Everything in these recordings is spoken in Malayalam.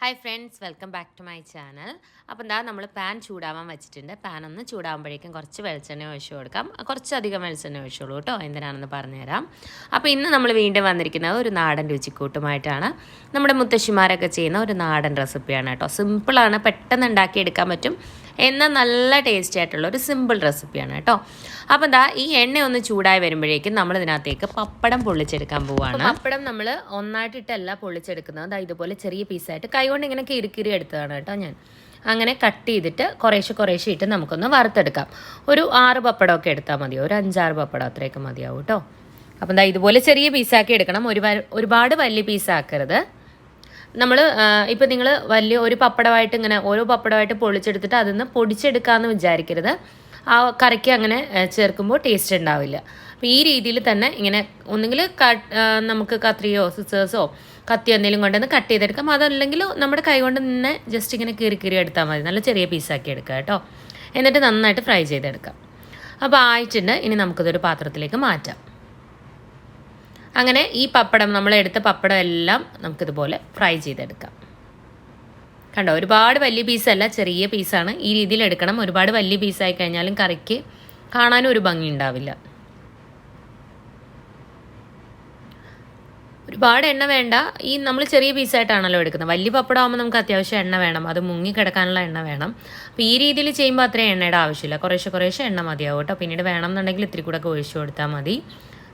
Hi friends welcome back to my channel അപ്പോൾ എന്താ നമ്മൾ പാൻ ചൂടാവാൻ വെച്ചിട്ടുണ്ട്. പാൻ ഒന്ന് ചൂടാകുമ്പോഴേക്കും കുറച്ച് വെളിച്ചെണ്ണ ഒഴിച്ചു കൊടുക്കാം. കുറച്ചധികം വെളിച്ചെണ്ണ ഒഴിച്ചോളൂ കേട്ടോ എന്തിനാണെന്ന് പറഞ്ഞുതരാം. അപ്പോൾ ഇന്ന് നമ്മൾ വീണ്ടും വന്നിരിക്കുന്നത് ഒരു നാടൻ രുചിക്കൂട്ടുമായിട്ടാണ്. നമ്മുടെ മുത്തശ്ശിമാരൊക്കെ ചെയ്യുന്ന ഒരു നാടൻ റെസിപ്പിയാണ് കേട്ടോ. സിമ്പിളാണ് പെട്ടെന്ന് ഉണ്ടാക്കിയെടുക്കാൻ പറ്റും. എന്നാൽ നല്ല ടേസ്റ്റി ആയിട്ടുള്ള ഒരു സിമ്പിൾ റെസിപ്പിയാണ് കേട്ടോ. അപ്പോൾ എന്താ ഈ എണ്ണ ഒന്ന് ചൂടായി വരുമ്പോഴേക്കും നമ്മൾ ഇതിനകത്തേക്ക് പപ്പടം പൊള്ളിച്ചെടുക്കാൻ പോവുകയാണ് പപ്പടം നമ്മൾ ഒന്നായിട്ടിട്ടല്ല പൊള്ളിച്ചെടുക്കുന്നത്. ഇതുപോലെ ചെറിയ പീസായിട്ട് കൈകൊണ്ട് ഇങ്ങനെ കിരിക്കിരി എടുത്തതാണ് കേട്ടോ ഞാൻ. അങ്ങനെ കട്ട് ചെയ്തിട്ട് കുറേശ്ശെ കുറേശ്ശെ ഇട്ട് നമുക്കൊന്ന് വറുത്തെടുക്കാം. ഒരു ആറ് പപ്പടമൊക്കെ എടുത്താൽ മതിയോ ഒരു അഞ്ചാറ് പപ്പടം അത്രയൊക്കെ മതിയാവും കേട്ടോ. അപ്പം എന്താ ഇതുപോലെ ചെറിയ പീസാക്കി എടുക്കണം. ഒരു ഒരുപാട് വലിയ പീസാക്കരുത് നമ്മൾ ഇപ്പം നിങ്ങൾ വലിയ ഒരു പപ്പടമായിട്ട് ഇങ്ങനെ ഓരോ പപ്പടമായിട്ട് പൊളിച്ചെടുത്തിട്ട് അതിൽ നിന്ന് പൊടിച്ചെടുക്കാമെന്ന് വിചാരിക്കരുത്. ആ കറിക്ക് അങ്ങനെ ചേർക്കുമ്പോൾ ടേസ്റ്റ് ഉണ്ടാവില്ല. അപ്പോൾ ഈ രീതിയിൽ തന്നെ ഇങ്ങനെ ഒന്നുകിൽ നമുക്ക് കത്രിയോ സിസേഴ്സോ കത്തി എന്തെങ്കിലും കൊണ്ടുവന്ന് കട്ട് ചെയ്തെടുക്കാം. അതല്ലെങ്കിൽ നമ്മുടെ കൈ കൊണ്ട് തന്നെ ജസ്റ്റ് ഇങ്ങനെ കീറി കീറി എടുത്താൽ മതി. നല്ല ചെറിയ പീസാക്കി എടുക്കുക കേട്ടോ. എന്നിട്ട് നന്നായിട്ട് ഫ്രൈ ചെയ്തെടുക്കാം. അപ്പോൾ ആയിട്ടുണ്ട്. ഇനി നമുക്കിതൊരു പാത്രത്തിലേക്ക് മാറ്റാം. അങ്ങനെ ഈ പപ്പടം നമ്മൾ എടുത്ത പപ്പടം എല്ലാം നമുക്കിതുപോലെ ഫ്രൈ ചെയ്തെടുക്കാം. കണ്ടോ? ഒരുപാട് വലിയ പീസല്ല ചെറിയ പീസാണ് ഈ രീതിയിൽ എടുക്കണം. ഒരുപാട് വലിയ പീസായി കഴിഞ്ഞാലും കറിക്ക് കാണാനും ഒരു ഭംഗി ഉണ്ടാവില്ല. ഒരുപാട് എണ്ണ വേണ്ട. ഈ നമ്മൾ ചെറിയ പീസായിട്ടാണല്ലോ എടുക്കുന്നത്. വലിയ പപ്പടം ആകുമ്പോൾ നമുക്ക് അത്യാവശ്യം എണ്ണ വേണം. അത് മുങ്ങി കിടക്കാനുള്ള എണ്ണ വേണം. അപ്പോൾ ഈ രീതിയിൽ ചെയ്യുമ്പോൾ അത്രയും എണ്ണയുടെ ആവശ്യമില്ല. കുറേശ്ശെ കുറേശ്ശെ എണ്ണ മതിയാവും കേട്ടോ. പിന്നീട് വേണമെന്നുണ്ടെങ്കിൽ ഇത്തിരി കൂടെ ഒക്കെ ഒഴിച്ചു കൊടുത്താൽ മതി.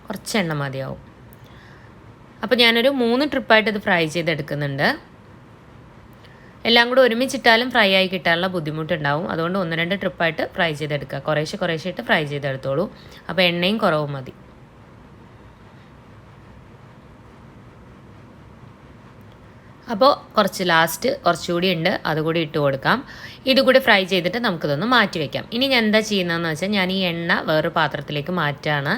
കുറച്ച് എണ്ണ മതിയാവും. അപ്പോൾ ഞാനൊരു മൂന്ന് ട്രിപ്പായിട്ട് ഇത് ഫ്രൈ ചെയ്തെടുക്കുന്നുണ്ട്. എല്ലാം കൂടെ ഒരുമിച്ചിട്ടാലും ഫ്രൈ ആയി കിട്ടാനുള്ള ബുദ്ധിമുട്ടുണ്ടാവും. അതുകൊണ്ട് ഒന്ന് രണ്ട് ട്രിപ്പായിട്ട് ഫ്രൈ ചെയ്തെടുക്കുക. കുറേശ്ശെ കുറേശ്ശെ ഇട്ട് ഫ്രൈ ചെയ്തെടുത്തോളൂ. അപ്പോൾ എണ്ണയും കുറവും മതി. അപ്പോൾ കുറച്ച് ലാസ്റ്റ് കുറച്ചുകൂടി ഉണ്ട് അതുകൂടി ഇട്ട് കൊടുക്കാം. ഇതുകൂടി ഫ്രൈ ചെയ്തിട്ട് നമുക്കിതൊന്ന് മാറ്റി വയ്ക്കാം ഇനി ഞാൻ എന്താ ചെയ്യുന്നതെന്ന് വെച്ചാൽ ഞാൻ ഈ എണ്ണ വേറൊരു പാത്രത്തിലേക്ക് മാറ്റാണ്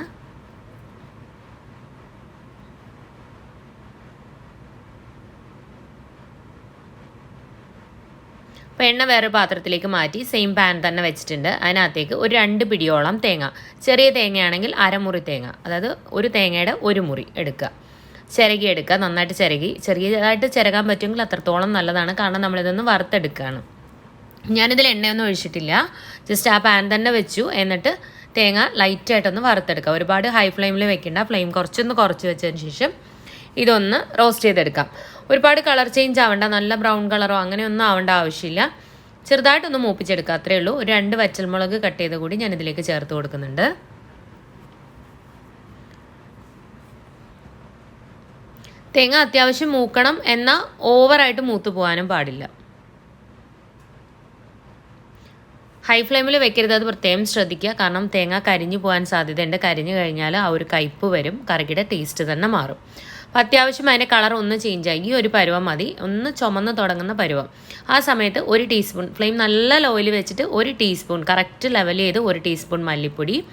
അപ്പോൾ എണ്ണ വേറെ പാത്രത്തിലേക്ക് മാറ്റി സെയിം പാൻ തന്നെ വെച്ചിട്ടുണ്ട്. അതിനകത്തേക്ക് ഒരു രണ്ട് പിടിയോളം തേങ്ങ. ചെറിയ തേങ്ങയാണെങ്കിൽ അരമുറി തേങ്ങ. അതായത് ഒരു തേങ്ങയുടെ ഒരു മുറി എടുക്കുക. ചിരകി എടുക്കുക നന്നായിട്ട് ചിരകി. ചെറിയതായിട്ട് ചിരകാൻ പറ്റുമെങ്കിൽ അത്രത്തോളം നല്ലതാണ്. കാരണം നമ്മളിതൊന്ന് വറുത്തെടുക്കുകയാണ്. ഞാനിതിൽ എണ്ണയൊന്നും ഒഴിച്ചിട്ടില്ല. ജസ്റ്റ് ആ പാൻ തന്നെ വെച്ചു. എന്നിട്ട് തേങ്ങ ലൈറ്റായിട്ടൊന്ന് വറുത്തെടുക്കുക. ഒരുപാട് ഹൈ ഫ്ലെയിമിൽ വെക്കേണ്ട. ഫ്ലെയിം കുറച്ചൊന്ന് കുറച്ച് വെച്ചതിന് ശേഷം ഇതൊന്ന് റോസ്റ്റ് ചെയ്തെടുക്കാം. ഒരുപാട് കളർ ചേഞ്ച് ആവണ്ട. നല്ല ബ്രൗൺ കളറോ അങ്ങനെയൊന്നും ആവേണ്ട ആവശ്യമില്ല. ചെറുതായിട്ടൊന്ന് മൂപ്പിച്ചെടുക്കുക. അത്രയേ ഉള്ളൂ. ഒരു രണ്ട് വച്ചൽമുളക് കട്ട് ചെയ്ത് കൂടി ഞാൻ ഇതിലേക്ക് ചേർത്ത് കൊടുക്കുന്നുണ്ട്. തേങ്ങ അത്യാവശ്യം മൂക്കണം എന്നാൽ ഓവറായിട്ട് മൂത്ത് പോകാനും പാടില്ല. ഹൈ ഫ്ലെയിമിൽ വെക്കരുത് അത് പ്രത്യേകം ശ്രദ്ധിക്കുക. കാരണം തേങ്ങ കരിഞ്ഞു പോകാൻ സാധ്യതയുണ്ട്. കരിഞ്ഞു കഴിഞ്ഞാൽ ആ ഒരു കയ്പ്പ് വരും കറിയുടെ ടേസ്റ്റ് തന്നെ മാറും. അപ്പം അത്യാവശ്യം അതിന്റെ കളർ ഒന്ന് ചേഞ്ച് ആയി. ഈ ഒരു പരുവം മതി. ഒന്ന് ചുമന്ന് തുടങ്ങുന്ന പരുവം. ആ സമയത്ത് ഒരു ടീസ്പൂൺ ഫ്ലെയിം നല്ല ലോയിൽ വെച്ചിട്ട് ഒരു ടീസ്പൂൺ കറക്റ്റ് ലെവൽ ചെയ്ത് ഒരു ടീസ്പൂൺ മല്ലിപ്പൊടി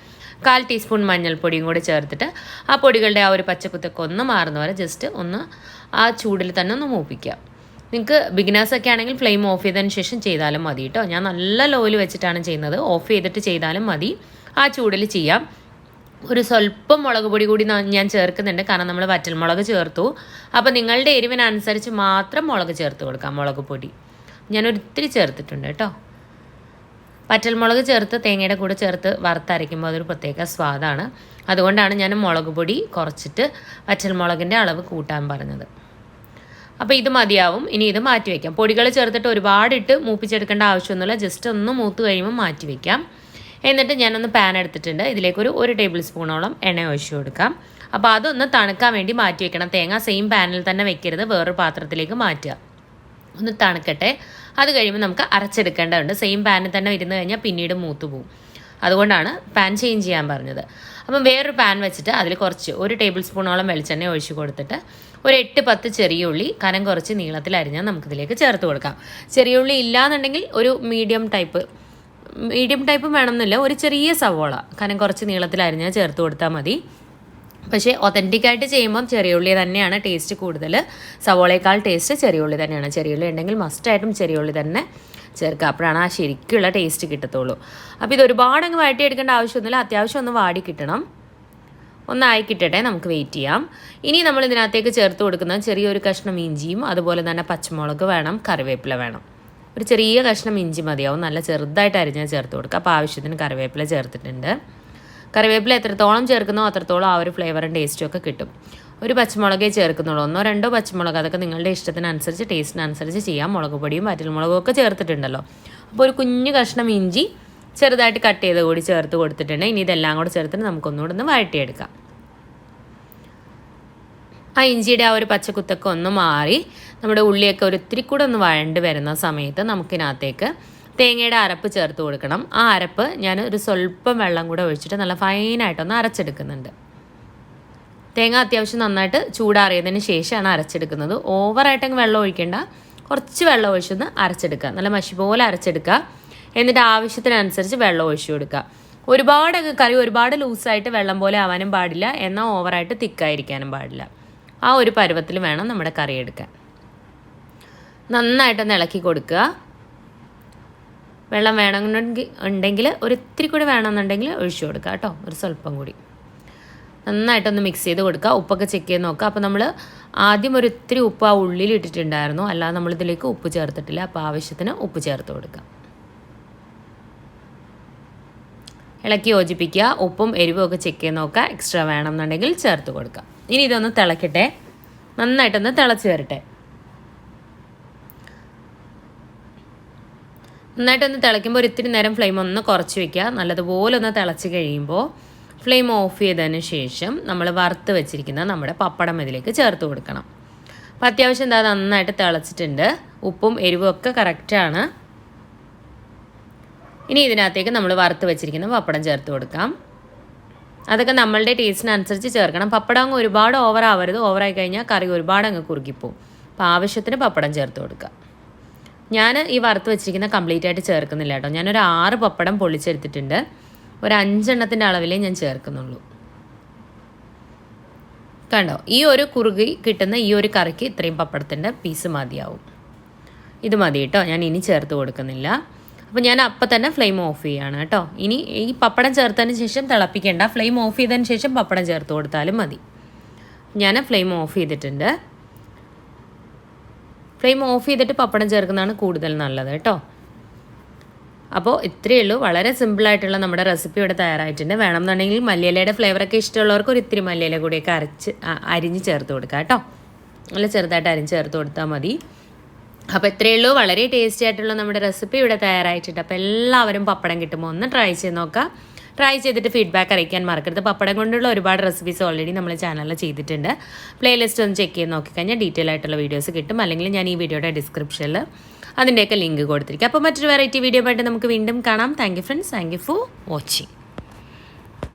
കാൽ ടീസ്പൂൺ മഞ്ഞൾപ്പൊടിയും കൂടി ചേർത്തിട്ട് ആ പൊടികളുടെ ആ ഒരു പച്ചക്കുത്തൊക്കെ ഒന്ന് മാറുന്ന വരെ ജസ്റ്റ് ഒന്ന് ആ ചൂടിൽ തന്നെ ഒന്ന് മൂപ്പിക്കുക. നിങ്ങൾക്ക് ബിഗിനേഴ്സൊക്കെ ആണെങ്കിൽ ഫ്ലെയിം ഓഫ് ചെയ്തതിന് ശേഷം ചെയ്താലും മതി കേട്ടോ. ഞാൻ നല്ല ലോയിൽ വെച്ചിട്ടാണ് ചെയ്യുന്നത്. ഓഫ് ചെയ്തിട്ട് ചെയ്താലും മതി. ആ ചൂടിൽ ചെയ്യാം. ഒരു സ്വല്പം മുളക് പൊടി കൂടി ഞാൻ ചേർക്കുന്നുണ്ട്. കാരണം നമ്മൾ വറ്റൽമുളക് ചേർത്തു. അപ്പോൾ നിങ്ങളുടെ എരിവിനനുസരിച്ച് മാത്രം മുളക് ചേർത്ത് കൊടുക്കാം മുളക് പൊടി. ഞാനൊരിത്തിരി ചേർത്തിട്ടുണ്ട് കേട്ടോ. പറ്റൽമുളക് ചേർത്ത് തേങ്ങയുടെ കൂടെ ചേർത്ത് വറുത്തരയ്ക്കുമ്പോൾ അതൊരു പ്രത്യേക സ്വാദാണ്. അതുകൊണ്ടാണ് ഞാൻ മുളക് പൊടി കുറച്ചിട്ട് പറ്റൽമുളകിന്റെ അളവ് കൂട്ടാൻ പറഞ്ഞത്. അപ്പോൾ ഇത് മതിയാവും. ഇനി ഇത് മാറ്റി വയ്ക്കാം പൊടികൾ ചേർത്തിട്ട് ഒരുപാടിട്ട് മൂപ്പിച്ചെടുക്കേണ്ട ആവശ്യമൊന്നുമില്ല. ജസ്റ്റ് ഒന്ന് മൂത്ത് കഴിയുമ്പോൾ മാറ്റി വയ്ക്കാം എന്നിട്ട് ഞാനൊന്ന് പാൻ എടുത്തിട്ടുണ്ട്. ഇതിലേക്കൊരു ഒരു ടേബിൾ സ്പൂണോളം എണ്ണ ഒഴിച്ചു കൊടുക്കാം. അപ്പോൾ അതൊന്ന് തണുക്കാൻ വേണ്ടി മാറ്റി വെക്കണം. തേങ്ങ സെയിം പാനിൽ തന്നെ വെക്കരുത്. വേറൊരു പാത്രത്തിലേക്ക് മാറ്റുക. ഒന്ന് തണുക്കട്ടെ. അത് കഴിയുമ്പോൾ നമുക്ക് അരച്ചെടുക്കേണ്ടതുണ്ട്. സെയിം പാനിൽ തന്നെ ഇരുന്ന് കഴിഞ്ഞാൽ പിന്നീട് മൂത്ത് പോകും അതുകൊണ്ടാണ് പാൻ ചേഞ്ച് ചെയ്യാൻ പറഞ്ഞത്. അപ്പം വേറൊരു പാൻ വെച്ചിട്ട് അതിൽ കുറച്ച് ഒരു ടേബിൾ സ്പൂണോളം വെളിച്ചെണ്ണ ഒഴിച്ച് കൊടുത്തിട്ട് ഒരു എട്ട് പത്ത് ചെറിയ ഉള്ളി കനം കുറച്ച് നീളത്തിൽ അരിഞ്ഞാൽ നമുക്കിതിലേക്ക് ചേർത്ത് കൊടുക്കാം. ചെറിയ ഉള്ളി ഇല്ലാന്നുണ്ടെങ്കിൽ ഒരു മീഡിയം ടൈപ്പ് മീഡിയം ടൈപ്പ് വേണമെന്നില്ല ഒരു ചെറിയ സവോള കനം കുറച്ച് നീളത്തിൽ അരിഞ്ഞാൽ ചേർത്ത് കൊടുത്താൽ മതി. പക്ഷേ ഒതന്റിക്കായിട്ട് ചെയ്യുമ്പം ചെറിയ ഉള്ളി തന്നെയാണ് ടേസ്റ്റ് കൂടുതൽ സവോളയേക്കാൾ ടേസ്റ്റ് ചെറിയ ഉള്ളി തന്നെയാണ്. ചെറിയ ഉള്ളി ഉണ്ടെങ്കിൽ മസ്റ്റായിട്ടും ചെറിയ ഉള്ളി തന്നെ ചേർക്കുക. അപ്പോഴാണ് ആ ശരിക്കുള്ള ടേസ്റ്റ് കിട്ടത്തുള്ളൂ. അപ്പോൾ ഇത് ഒരുപാട് അങ്ങ് വഴറ്റിയെടുക്കേണ്ട ആവശ്യമൊന്നുമില്ല. അത്യാവശ്യം ഒന്ന് വാടി കിട്ടണം. ഒന്നായി കിട്ടട്ടെ നമുക്ക് വെയിറ്റ് ചെയ്യാം. ഇനി നമ്മൾ ഇതിനകത്തേക്ക് ചേർത്ത് കൊടുക്കുന്ന ചെറിയൊരു കഷ്ണം ഇഞ്ചിയും അതുപോലെ തന്നെ പച്ചമുളക് വേണം കറിവേപ്പില വേണം. ഒരു ചെറിയ കഷ്ണം ഇഞ്ചി മതിയാവും. നല്ല ചെറുതായിട്ട് അരിഞ്ഞാൽ ചേർത്ത് കൊടുക്കുക. അപ്പോൾ ആവശ്യത്തിന് കറിവേപ്പില ചേർത്തിട്ടുണ്ട്. കറിവേപ്പില എത്രത്തോളം ചേർക്കുന്നോ അത്രത്തോളം ആ ഒരു ഫ്ലേവറും ടേസ്റ്റും ഒക്കെ കിട്ടും. ഒരു പച്ചമുളകേ ചേർക്കുന്നുള്ളൂ. ഒന്നോ രണ്ടോ പച്ചമുളക് അതൊക്കെ നിങ്ങളുടെ ഇഷ്ടത്തിനനുസരിച്ച് ടേസ്റ്റിനനുസരിച്ച് ചെയ്യാം. മുളക് പൊടിയും വറ്റൽമുളകും ഒക്കെ ചേർത്തിട്ടുണ്ടല്ലോ. അപ്പോൾ ഒരു കുഞ്ഞു കഷ്ണം ഇഞ്ചി ചെറുതായിട്ട് കട്ട് ചെയ്ത് കൂടി ചേർത്ത് കൊടുത്തിട്ടുണ്ട്. ഇനി ഇതെല്ലാം കൂടെ ചേർത്തിട്ട് നമുക്കൊന്നുകൂടെ ഒന്ന് വഴട്ടിയെടുക്കാം ആ ഇഞ്ചിയുടെ ആ ഒരു പച്ചക്കുത്തൊക്കെ ഒന്ന് മാറി നമ്മുടെ ഉള്ളിയൊക്കെ ഒരു ഒത്തിരി കൂടെ ഒന്ന് വഴണ്ട് വരുന്ന സമയത്ത് നമുക്കിനകത്തേക്ക് തേങ്ങയുടെ അരപ്പ് ചേർത്ത് കൊടുക്കണം. ആ അരപ്പ് ഞാൻ ഒരു സ്വല്പം വെള്ളം കൂടെ ഒഴിച്ചിട്ട് നല്ല ഫൈനായിട്ടൊന്ന് അരച്ചെടുക്കുന്നുണ്ട്. തേങ്ങ അത്യാവശ്യം നന്നായിട്ട് ചൂടാറിയതിന് ശേഷമാണ് അരച്ചെടുക്കുന്നത്. ഓവറായിട്ടങ്ങ് വെള്ളം ഒഴിക്കേണ്ട. കുറച്ച് വെള്ളം ഒഴിച്ചൊന്ന് അരച്ചെടുക്കുക. നല്ല മഷി പോലെ അരച്ചെടുക്കുക. എന്നിട്ട് ആവശ്യത്തിനനുസരിച്ച് വെള്ളം ഒഴിച്ചു കൊടുക്കുക. ഒരുപാട് കറി ഒരുപാട് ലൂസായിട്ട് വെള്ളം പോലെ ആവാനും പാടില്ല. എന്നാൽ ഓവറായിട്ട് തിക്കായിരിക്കാനും പാടില്ല. ആ ഒരു പരുവത്തിൽ വേണം നമ്മുടെ കറി എടുക്കാൻ. നന്നായിട്ടൊന്ന് ഇളക്കി കൊടുക്കുക. വെള്ളം വേണമെന്നുണ്ടെങ്കിൽ ഉണ്ടെങ്കിൽ ഒരു ഇത്തിരി കൂടി വേണമെന്നുണ്ടെങ്കിൽ ഒഴിച്ചു കൊടുക്കുക കേട്ടോ ഒരു സ്വല്പം കൂടി. നന്നായിട്ടൊന്ന് മിക്സ് ചെയ്ത് കൊടുക്കുക. ഉപ്പൊക്കെ ചെക്ക് ചെയ്ത് നോക്കുക. അപ്പോൾ നമ്മൾ ആദ്യം ഒരു ഇത്തിരി ഉപ്പ് ആ ഉള്ളിൽ ഇട്ടിട്ടുണ്ടായിരുന്നു. അല്ലാതെ നമ്മളിതിലേക്ക് ഉപ്പ് ചേർത്തിട്ടില്ല. അപ്പോൾ ആവശ്യത്തിന് ഉപ്പ് ചേർത്ത് കൊടുക്കുക. ഇളക്കി യോജിപ്പിക്കുക. ഉപ്പും എരിവും ഒക്കെ ചെക്ക് ചെയ്ത് നോക്കുക. എക്സ്ട്രാ വേണമെന്നുണ്ടെങ്കിൽ ചേർത്ത് കൊടുക്കുക. ഇനി ഇതൊന്ന് തിളക്കട്ടെ. നന്നായിട്ടൊന്ന് തിളച്ച് വരട്ടെ. നന്നായിട്ടൊന്ന് തിളയ്ക്കുമ്പോൾ ഒരു ഇത്തിരി നേരം ഫ്ലെയിം ഒന്ന് കുറച്ച് വെക്കുക. നല്ലതുപോലെ ഒന്ന് തിളച്ച് കഴിയുമ്പോൾ ഫ്ലെയിം ഓഫ് ചെയ്തതിന് ശേഷം നമ്മൾ വറുത്ത് വെച്ചിരിക്കുന്ന നമ്മുടെ പപ്പടം ഇതിലേക്ക് ചേർത്ത് കൊടുക്കണം. അപ്പോൾ അത്യാവശ്യം എന്താ നന്നായിട്ട് തിളച്ചിട്ടുണ്ട്. ഉപ്പും എരിവും ഒക്കെ കറക്റ്റാണ് ഇനി ഇതിനകത്തേക്ക് നമ്മൾ വറുത്ത് വെച്ചിരിക്കുന്ന പപ്പടം ചേർത്ത് കൊടുക്കാം. അതൊക്കെ നമ്മളുടെ ടേസ്റ്റിനനുസരിച്ച് ചേർക്കണം. പപ്പടം അങ്ങ് ഒരുപാട് ഓവർ ആവരുത്. ഓവറായി കഴിഞ്ഞാൽ കറി ഒരുപാട് അങ്ങ് കുറുക്കിപ്പോവും അപ്പോൾ ആവശ്യത്തിന് പപ്പടം ചേർത്ത് കൊടുക്കുക. ഞാൻ ഈ വറുത്ത് വെച്ചിരിക്കുന്ന കംപ്ലീറ്റ് ആയിട്ട് ചേർക്കുന്നില്ല കേട്ടോ. ഞാനൊരു ആറ് പപ്പടം പൊളിച്ചെടുത്തിട്ടുണ്ട് ഒരു അഞ്ചെണ്ണത്തിന്റെ അളവിലേ ഞാൻ ചേർക്കുന്നുള്ളൂ. കണ്ടോ? ഈ ഒരു കുറുകി കിട്ടുന്ന ഈ ഒരു കറിക്ക് ഇത്രയും പപ്പടത്തിന്റെ പീസ് മതിയാവും. ഇത് മതി കേട്ടോ. ഞാൻ ഇനി ചേർത്ത് കൊടുക്കുന്നില്ല. അപ്പോൾ ഞാൻ അപ്പം തന്നെ ഫ്ലെയിം ഓഫ് ചെയ്യുകയാണ് കേട്ടോ. ഇനി ഈ പപ്പടം ചേർത്തതിന് ശേഷം തിളപ്പിക്കേണ്ട ഫ്ലെയിം ഓഫ് ചെയ്തതിന് ശേഷം പപ്പടം ചേർത്ത് കൊടുത്താലും മതി. ഞാൻ ഫ്ലെയിം ഓഫ് ചെയ്തിട്ടുണ്ട്. ഫ്ലെയിം ഓഫ് ചെയ്തിട്ട് പപ്പടം ചേർക്കുന്നതാണ് കൂടുതൽ നല്ലത് കേട്ടോ. അപ്പോൾ ഇത്രയേ ഉള്ളൂ. വളരെ സിമ്പിളായിട്ടുള്ള നമ്മുടെ റെസിപ്പി ഇവിടെ തയ്യാറായിട്ടുണ്ട്. വേണമെന്നുണ്ടെങ്കിൽ മല്ലിയിലയുടെ ഫ്ലേവറൊക്കെ ഇഷ്ടമുള്ളവർക്ക് ഒരു ഇത്തിരി മല്ലിയില കൂടിയൊക്കെ അരച്ച് അരിഞ്ഞ് ചേർത്ത് കൊടുക്കുക കേട്ടോ. നല്ല ചെറുതായിട്ട് അരിഞ്ഞ് ചേർത്ത് കൊടുത്താൽ മതി. അപ്പോൾ ഇത്രയേ ഉള്ളൂ. വളരെ ടേസ്റ്റി ആയിട്ടുള്ള നമ്മുടെ റെസിപ്പി ഇവിടെ തയ്യാറായിട്ടുണ്ട്. അപ്പോൾ എല്ലാവരും പപ്പടം കിട്ടുമ്പോൾ ഒന്ന് ട്രൈ ചെയ്ത് നോക്കാം. ട്രൈ ചെയ്തിട്ട് ഫീഡ്ബാക്ക് അറിയിക്കാൻ മറക്കരുത്. പപ്പടം കൊണ്ടുള്ള ഒരുപാട് റെസിപ്പീസ് ഓൾറെഡി നമ്മൾ ചാനലിൽ ചെയ്തിട്ടുണ്ട്. പ്ലേലിസ്റ്റ് ഒന്ന് ചെക്ക് ചെയ്ത് നോക്കിക്കഴിഞ്ഞാൽ ഡീറ്റെയിൽ ആയിട്ടുള്ള വീഡിയോസ് കിട്ടും. അല്ലെങ്കിൽ ഞാൻ ഈ വീഡിയോയുടെ ഡിസ്ക്രിപ്ഷനിൽ അതിന്റെയൊക്കെ ലിങ്ക് കൊടുത്തിരിക്കും. അപ്പോൾ മറ്റൊരു വെറൈറ്റി വീഡിയോ ആയിട്ട് നമുക്ക് വീണ്ടും കാണാം. Thank you friends thank you for watching